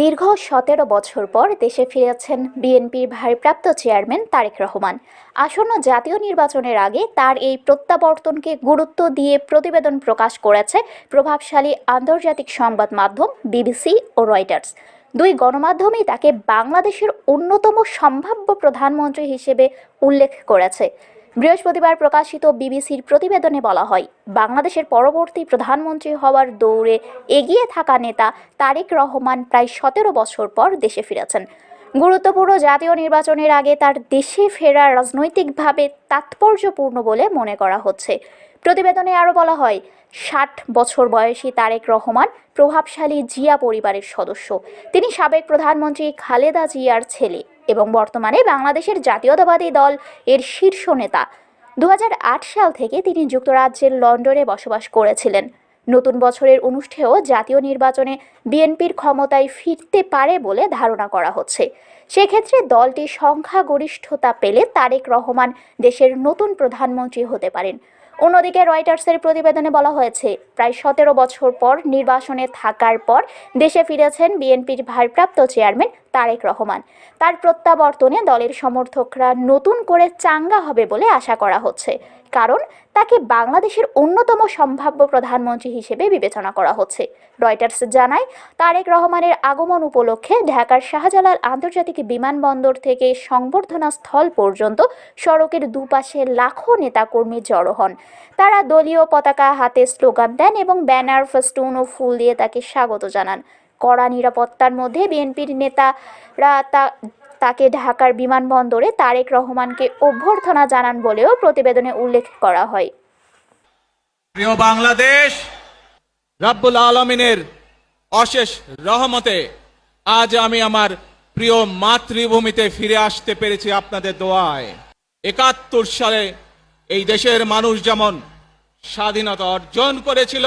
দীর্ঘ সতেরো বছর পর দেশে ফিরেছেন বিএনপির ভারপ্রাপ্ত চেয়ারম্যান তারেক রহমান। আসন্ন জাতীয় নির্বাচনের আগে তার এই প্রত্যাবর্তনকে গুরুত্ব দিয়ে প্রতিবেদন প্রকাশ করেছে প্রভাবশালী আন্তর্জাতিক সংবাদ মাধ্যম বিবিসি ও রয়টার্স। দুই গণমাধ্যমই তাকে বাংলাদেশের অন্যতম সম্ভাব্য প্রধানমন্ত্রী হিসেবে উল্লেখ করেছে। বৃহস্পতিবার প্রকাশিত বিবিসির প্রতিবেদনে বলা হয়, বাংলাদেশের পরবর্তী প্রধানমন্ত্রী হওয়ার দৌড়ে এগিয়ে থাকা নেতা তারেক রহমান প্রায় সতেরো বছর পর দেশে ফিরেছেন। গুরুত্বপূর্ণ জাতীয় নির্বাচনের আগে তার দেশে ফেরা রাজনৈতিকভাবে তাৎপর্যপূর্ণ বলে মনে করা হচ্ছে। প্রতিবেদনে আরও বলা হয়, ষাট বছর বয়সী তারেক রহমান প্রভাবশালী জিয়া পরিবারের সদস্য। তিনি সাবেক প্রধানমন্ত্রী খালেদা জিয়ার ছেলে। এবং বর্তমানে বাংলাদেশের জাতীয়তাবাদী দল এর শীর্ষ নেতা। দু হাজার আট সাল থেকে তিনি যুক্তরাজ্যের লন্ডনে বসবাস করেছিলেন। নতুন বছরের অনুষ্ঠেয় জাতীয় নির্বাচনে বিএনপির ক্ষমতায় ফিরতে পারে বলে ধারণা করা হচ্ছে। সেক্ষেত্রে দলটি সংখ্যাগরিষ্ঠতা পেলে তারেক রহমান দেশের নতুন প্রধানমন্ত্রী হতে পারেন। অন্যদিকে রয়টার্সের প্রতিবেদনে বলা হয়েছে, প্রায় সতেরো বছর পর নির্বাসনে থাকার পর দেশে ফিরেছেন বিএনপির ভারপ্রাপ্ত চেয়ারম্যান তারেক রহমান। তার প্রত্যাবর্তনে দলের সমর্থকরা নতুন করে চাঙ্গা হবে বলে আশা করা হচ্ছে। কারণ, তাকে বাংলাদেশের অন্যতম সম্ভাব্য প্রধানমন্ত্রী হিসেবে বিবেচনা করা হচ্ছে। রয়টার্স জানায়, তারেক রহমানের আগমন উপলক্ষে ঢাকার শাহজালাল আন্তর্জাতিক বিমানবন্দর থেকে সংবর্ধনা স্থল পর্যন্ত সড়কের দুপাশে লাখো নেতাকর্মী জড়ো হন। তারা দলীয় পতাকা হাতে স্লোগান দেন এবং ব্যানার, ফেস্টুন ও ফুল দিয়ে তাকে স্বাগত জানান। কড়া নিরাপত্তার মধ্যে বিএনপির নেতারা তা, তাকে ঢাকার বিমানবন্দরে তারেক রহমানকে অভ্যর্থনা জানান বলেও প্রতিবেদনে উল্লেখ করা হয়। প্রিয় বাংলাদেশ, রাব্বুল আলমিনের অশেষ রহমতে আজ আমি আমার প্রিয় মাতৃভূমিতে ফিরে আসতে পেরেছি আপনাদের দোয়ায়। একাত্তর সালে এই দেশের মানুষ যেমন স্বাধীনতা অর্জন করেছিল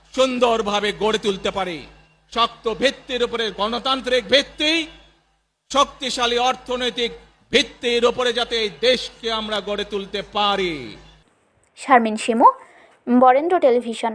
সুন্দরভাবে গড়ে তুলতে পারে। শক্ত ভিত্তির উপরে গণতান্ত্রিক ভিত্তি, শক্তিশালী অর্থনৈতিক ভিত্তির উপরে যাতে এই দেশকে আমরা গড়ে তুলতে পারি। শারমিন শিমু, বরেন্দ্র টেলিভিশন।